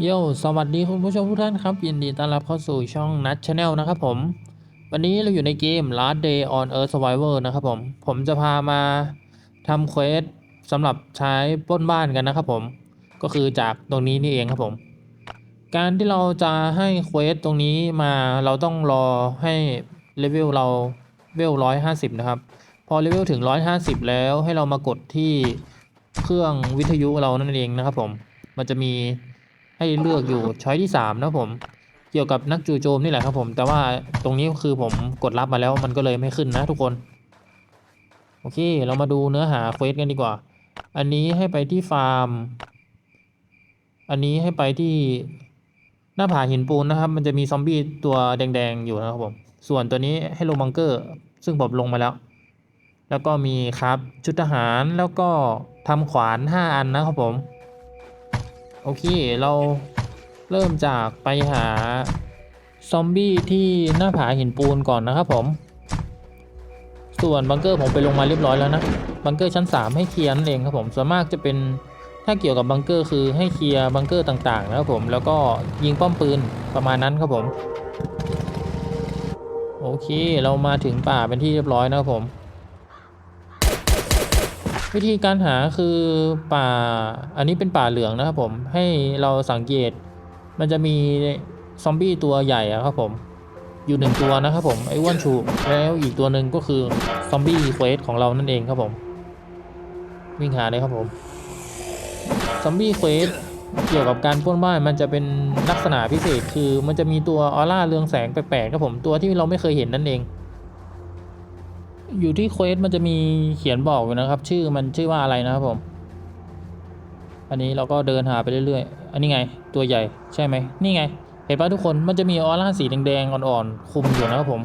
โยสวัสดีคุณผู้ชมทุกท่านครับ ยินดีต้อนรับเข้าสู่ช่องนัทชาแนลนะครับผม วันนี้เราอยู่ในเกม Last Day on Earth Survivor นะครับผม ผมจะพามาทำเควสสำหรับใช้ปล้นบ้านกันนะครับผม ก็คือจากตรงนี้นี่เองครับผม การที่เราจะให้เควสตรงนี้มาเราต้องรอให้เลเวลเราเวลร้อยห้าสิบนะครับ พอเลเวลถึงร้อยห้าสิบแล้วให้เรามากดที่เครื่องวิทยุเรานั่นเองนะครับผม มันจะมี ให้เลือกอยู่ช้อยที่สามนะผม เกี่ยวกับนักจู่โจมนี่แหละครับผมแต่ว่าตรงนี้คือผมกดรับมาแล้วมันก็เลยไม่ขึ้นนะทุกคน โอเค เรามาดูเนื้อหาเควสกันดีกว่า อันนี้ให้ไปที่ฟาร์ม อันนี้ให้ไปที่หน้าผาหินปูนนะครับ มันจะมีซอมบี้ตัวแดงๆอยู่นะครับผม ส่วนตัวนี้ให้ลงบังเกอร์ ซึ่งผมลงมาแล้ว แล้วก็มีครับชุดทหารแล้วก็ทำขวาน 5 อันนะครับผม โอเค เราเริ่มจากไปหาซอมบี้ที่หน้าผาหินปูนก่อนนะครับผม ส่วนบังเกอร์ผมไปลงมาเรียบร้อยแล้วนะ บังเกอร์ชั้น 3 ให้เคลียร์นั่นเองครับผมส่วนมากจะเป็นถ้าเกี่ยวกับบังเกอร์คือให้เคลียร์บังเกอร์ต่างๆนะครับผมแล้วก็ยิงป้อมปืนประมาณนั้นครับผม โอเค เรามาถึงป่าเป็นที่เรียบร้อยนะครับผม วิธีการหาคือป่าอันนี้เป็นป่าเหลืองนะครับผมให้เราสังเกตมันจะมีซอมบี้ตัวใหญ่ครับผมอยู่หนึ่งตัวนะครับผมไอ้อ้วนชูแล้วอีกตัวหนึ่งก็คือซอมบี้เควสของเรานั่นเองครับผม วิ่งหาเลยครับผมซอมบี้เควสเกี่ยวกับการปล้นบ้านมันจะเป็นลักษณะพิเศษคือมันจะมีตัวออร่าเรืองแสงแปลกๆครับผมตัวที่เราไม่เคยเห็นนั่นเอง อยู่ที่เควสมันจะมีเขียนบอกอยู่นะครับ ชื่อมันชื่อว่าอะไรนะครับผม อันนี้เราก็เดินหาไปเรื่อยๆ อันนี้ไง ตัวใหญ่ใช่ไหมนี่ไง เห็นปะทุกคนมันจะมีออร่าสีแดงๆอ่อนๆคุมอยู่นะครับผม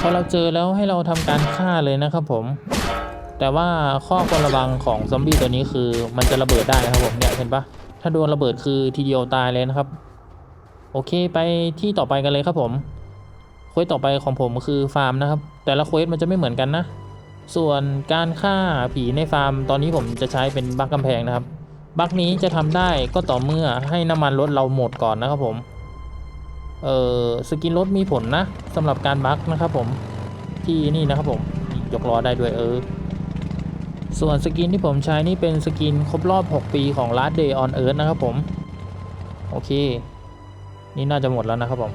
พอเราเจอแล้วให้เราทำการฆ่าเลยนะครับผม แต่ว่าข้อควรระวังของซอมบี้ตัวนี้คือมันจะระเบิดได้นะครับผมเนี่ยเห็นปะถ้าโดนระเบิดคือทีเดียวตายเลยนะครับ โอเคไปที่ต่อไปกันเลยครับผมเควสต่อไปของผมคือฟาร์มนะครับ แต่ละเควสมันจะไม่เหมือนกันนะ ส่วนการฆ่าผีในฟาร์ม ตอนนี้ผมจะใช้เป็นบัคกำแพงนะครับ บัคนี้จะทำได้ก็ต่อเมื่อให้น้ำมันรถเราหมดก่อนนะครับผม เออสกินรถมีผลนะสำหรับการบัคนะครับผมที่นี่นะครับผมยกล้อได้ด้วยเออ ส่วนสกินที่ผมใช้นี่เป็นสกินครบรอบ 6 ปีของ Last Day on Earth นะครับผม โอเค นี่น่าจะหมดแล้วนะครับผม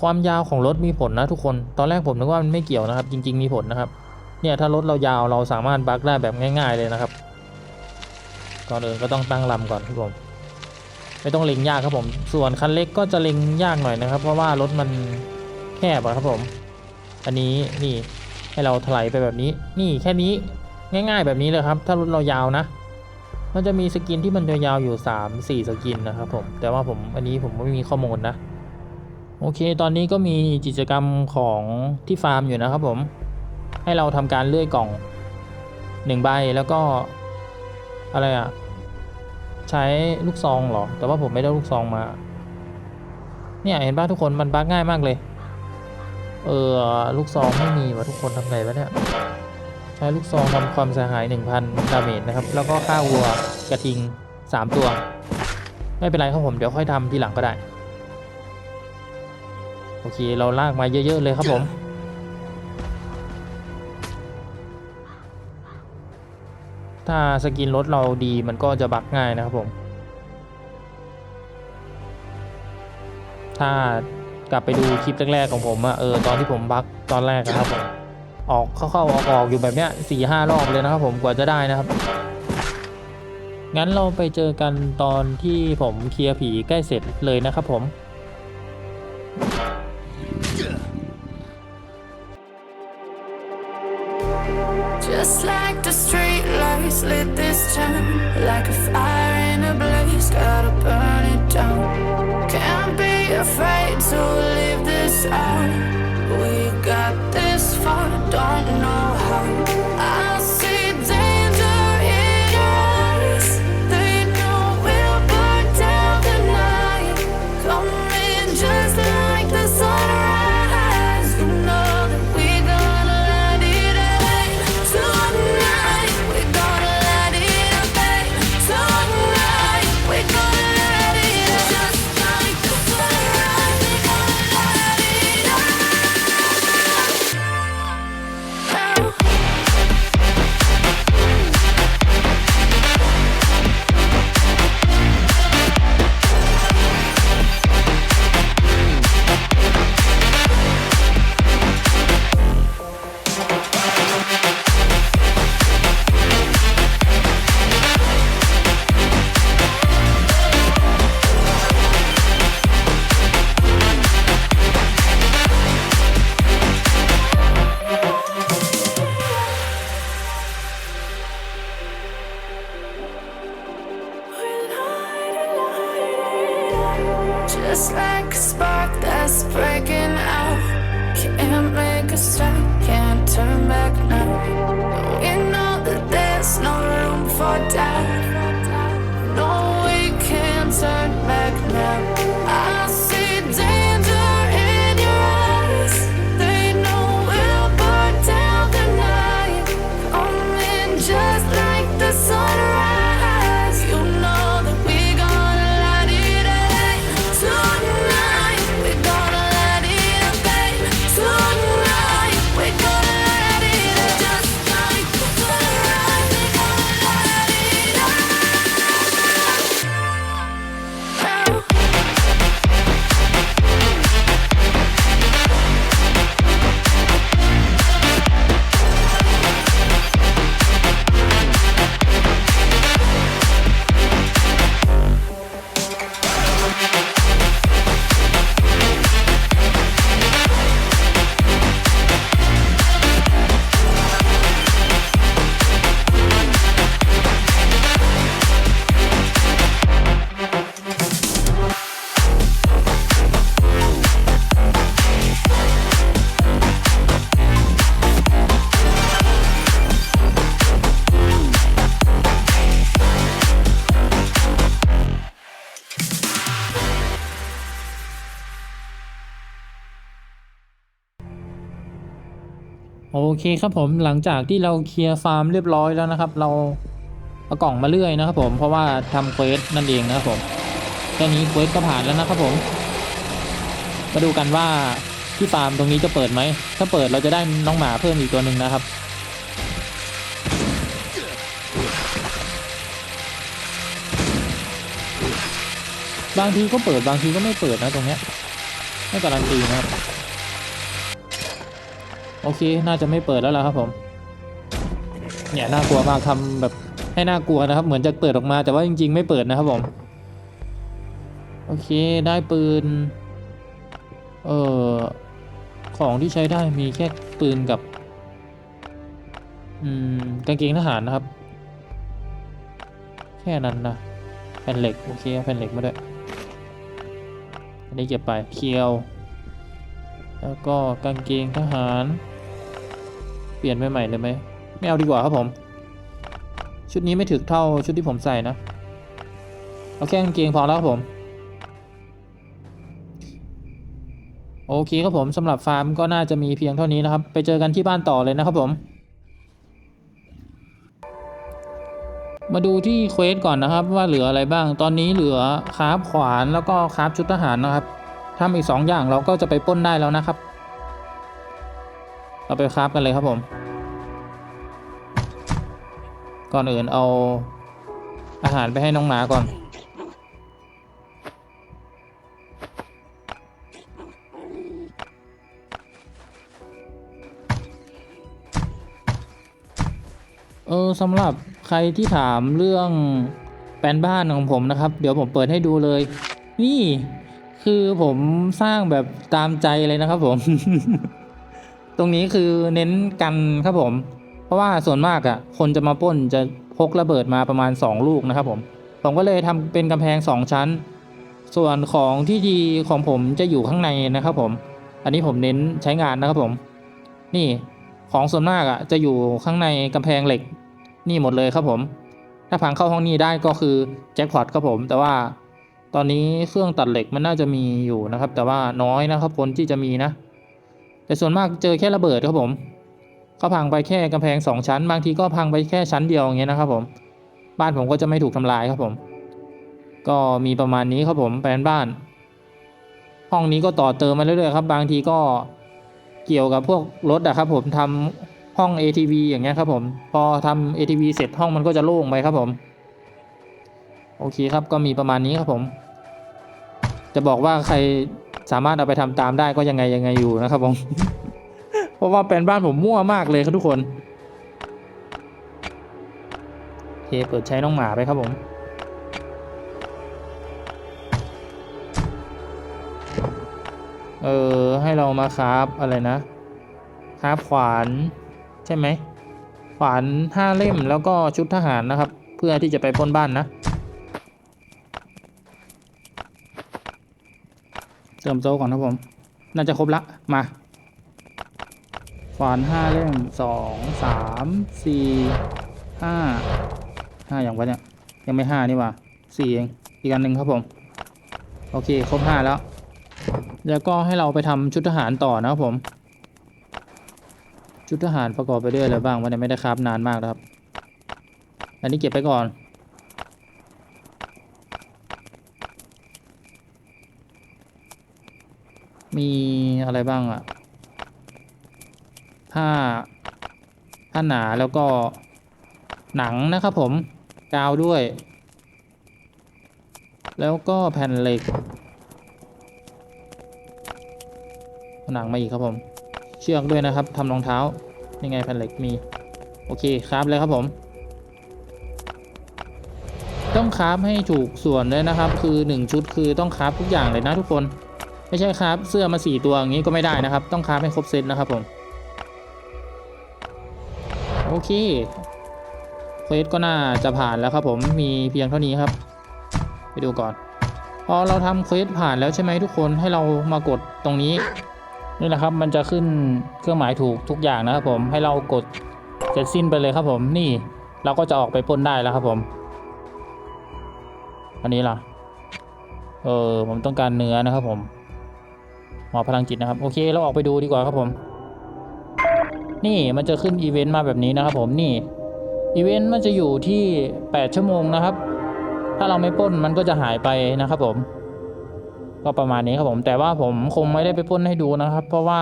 ความยาวของรถมีผลนะทุกคน ตอนแรกผมนึกว่ามันไม่เกี่ยวนะครับ จริง ๆ มีผลนะครับ เนี่ยถ้ารถเรายาวเราสามารถบักได้แบบง่าย ๆเลยนะครับ ก่อนอื่นก็ต้องตั้งลำก่อนครับผม ไม่ต้องเล็งยากครับผม ส่วนคันเล็กก็จะเล็งยากหน่อยนะครับ เพราะว่ารถมันแคบอะครับผม อันนี้นี่ให้เราถลายไปแบบนี้ นี่แค่นี้ง่ายๆแบบนี้เลยครับ ถ้ารถเรายาวนะ มันจะมีสกินที่มันยาวๆอยู่ 3 4 สกินนะครับผม แต่ว่าผมอันนี้ผมไม่มีข้อมูลนะ โอเค ตอนนี้ก็มีกิจกรรมของที่ฟาร์มอยู่นะครับผม ให้เราทำการเลื่อยกล่องหนึ่งใบแล้วก็อะไรอะใช้ลูกซองหรอ แต่ว่าผมไม่ได้ลูกซองมา เนี่ยเห็นป่ะทุกคนมันบักง่ายมากเลย เออลูกซองไม่มีวะทุกคนทำไงวะเนี่ย ใช้ลูกซองทำความเสียหาย 1,000ดาเมจนะครับ แล้วก็ฆ่าวัวกระทิง 3 ตัว ไม่เป็นไรครับผมเดี๋ยวค่อยทำทีหลังก็ได้ โอเคเราลากมาเยอะ ๆ เลยครับผม ถ้าสกินรถเราดีมันก็จะบักง่ายนะครับผม ถ้ากลับไปดูคลิปแรก ๆ ของผมอะเออตอนที่ผมบักตอนแรกอะครับผมออกเข้าๆออกออกอยู่แบบเนี้ยสี่ห้ารอบเลยนะครับผมกว่าจะได้นะครับ งั้นเราไปเจอกันตอนที่ผมเคลียร์ผีใกล้เสร็จเลยนะครับผม slit this time like a fire in a blaze. Got a burn. โอเคครับผมหลังจากที่เราเคลียร์ฟาร์มเรียบร้อยแล้วนะครับ เราเอากล่องมาเรื่อยนะครับผมเพราะว่าทำเควสนั่นเองนะครับผมแค่นี้เควสก็ผ่านแล้วนะครับผม มาดูกันว่าที่ฟาร์มตรงนี้จะเปิดไหม ถ้าเปิดเราจะได้น้องหมาเพิ่มอีกตัวหนึ่งนะครับ บางทีก็เปิดบางทีก็ไม่เปิดนะตรงเนี้ยไม่การันตีนะครับ โอเค น่าจะไม่เปิดแล้วล่ะครับผม เนี่ยน่ากลัวมากทำแบบให้น่ากลัวนะครับ เหมือนจะเปิดออกมาแต่ว่าจริง ๆ ไม่เปิดนะครับผม โอเค ได้ปืน เอ่อ ของที่ใช้ได้มีแค่ปืนกับ อืม กางเกงทหารนะครับ แค่นั้นนะ แผ่นเหล็ก โอเคแผ่นเหล็กมาด้วย อันนี้เก็บไปเคียวแล้วก็กางเกงทหาร เปลี่ยนไปใหม่เลยไหมไม่เอาดีกว่าครับผม ชุดนี้ไม่ถึกเท่าชุดที่ผมใส่นะ เอาแค่กางเกงพอแล้วครับผม โอเคครับผมสำหรับฟาร์มก็น่าจะมีเพียงเท่านี้นะครับ ไปเจอกันที่บ้านต่อเลยนะครับผม มาดูที่เควสก่อนนะครับว่าเหลืออะไรบ้าง ตอนนี้เหลือคราฟขวานแล้วก็คราฟชุดทหารนะครับทำอีกสองอย่างเราก็จะไปป้นได้แล้วนะครับ เราไปคราฟกันเลยครับผม ก่อนอื่นเอาอาหารไปให้น้องหมาก่อน เออสำหรับใครที่ถามเรื่องแปลนบ้านของผมนะครับ เดี๋ยวผมเปิดให้ดูเลย นี่คือผมสร้างแบบตามใจเลยนะครับผม ตรงนี้คือเน้นกันครับผม เพราะว่าส่วนมากอะ่ะคนจะมาป้นจะพกระเบิดมาประมาณ 2 ลูกนะครับผมผมก็เลยทำเป็นกำแพง 2 ชั้น ส่วนของที่ดีของผมจะอยู่ข้างในนะครับผม อันนี้ผมเน้นใช้งานนะครับผม นี่ของส่วนมากอะ่ะจะอยู่ข้างในกำแพงเหล็ก นี่หมดเลยครับผม ถ้าพังเข้าห้องนี้ได้ก็คือแจ็คพอตครับผม แต่ว่าตอนนี้เครื่องตัดเหล็กมันน่าจะมีอยู่นะครับ แต่ว่าน้อยนะครับคนที่จะมีนะ แต่ส่วนมากเจอแค่ระเบิดครับผมเขาพังไปแค่กำแพงสองชั้น บางทีก็พังไปแค่ชั้นเดียวอย่างเงี้ยนะครับผม บ้านผมก็จะไม่ถูกทำลายครับผม ก็มีประมาณนี้ครับผมแปลนบ้าน ห้องนี้ก็ต่อเติมมาเรื่อยๆครับ บางทีก็เกี่ยวกับพวกรถอะครับ ผมทำห้อง ATV อย่างเงี้ยครับผม พอทำ ATV เสร็จห้องมันก็จะโล่งไปครับผม โอเคครับก็มีประมาณนี้ครับผม จะบอกว่าใคร สามารถเอาไปทำตามได้ก็ยังไงยังไงอยู่นะครับผมเพราะว่าเป็นบ้านผมมั่วมากเลยครับทุกคนโอเคเปิดใช้น้องหมาไปครับผมเออให้เรามาคราฟอะไรนะ คราฟขวานใช่ไหมขวานห้าเล่มแล้วก็ชุดทหารนะครับ เพื่อที่จะไปปล้นบ้านนะ เติมโต๊ะก่อนครับผม น่าจะครบละ มาขวานห้าเล่มสองสามสี่ห้าห้าอย่างวะเนี่ยยังไม่ห้านี่ว่าสี่เองอีกอันหนึ่งครับผม โอเคครบห้าแล้ว แล้วก็ให้เราไปทำชุดทหารต่อนะครับผม ชุดทหารประกอบไปด้วยอะไรบ้างวันนี้ไม่ได้คราบนานมากนะครับ อันนี้เก็บไปก่อน มีอะไรบ้างอะผ้าผ้าหนาแล้วก็หนังนะครับผมกาวด้วย แล้วก็แผ่นเหล็ก หนังมาอีกครับผม เชือกด้วยนะครับทำรองเท้ายังไงแผ่นเหล็กมี โอเคครับเลยครับผม ต้องคราฟให้ถูกส่วนด้วยนะครับ คือ 1 ชุดคือต้องคราฟทุกอย่างเลยนะทุกคน ไม่ใช่คราฟเสื้อมา4ตัวอย่างนี้ก็ไม่ได้นะครับ ต้องคราฟให้ครบเซตนะครับผมโอเคเควสก็น่าจะผ่านแล้วครับผมมีเพียงเท่านี้ครับ ไปดูก่อน พอเราทำเควสผ่านแล้วใช่ไหมทุกคนให้เรามากดตรงนี้นี่แหละครับมันจะขึ้นเครื่องหมายถูกทุกอย่างนะครับผมให้เรากดเสร็จสิ้นไปเลยครับผมนี่เราก็จะออกไปปล้นได้แล้วครับผม อันนี้ล่ะ เออผมต้องการเนื้อนะครับผม หมอพลังจิตนะครับ โอเค เราออกไปดูดีกว่าครับผม นี่มันจะขึ้นอีเวนต์มาแบบนี้นะครับผมนี่อีเวนต์มันจะอยู่ที่ 8 ชั่วโมงนะครับ ถ้าเราไม่ป้นมันก็จะหายไปนะครับผม ก็ประมาณนี้ครับผม แต่ว่าผมคงไม่ได้ไปป้นให้ดูนะครับ เพราะว่า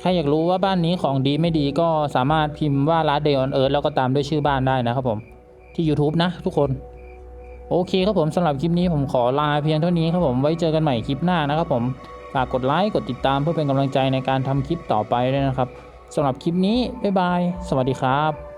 ใครอยากรู้ว่าบ้านนี้ของดีไม่ดีก็สามารถพิมพ์ว่า last day on earth แล้วก็ตามด้วยชื่อบ้านได้นะครับผมที่ YouTube นะทุกคน โอเคครับผมสำหรับคลิปนี้ผมขอลาเพียงเท่านี้ครับผมไว้เจอกันใหม่คลิปหน้านะครับผม ฝากกดไลค์กดติดตามเพื่อเป็นกำลังใจในการทำคลิปต่อไปด้วยนะครับสำหรับคลิปนี้บ๊ายบาย สวัสดีครับ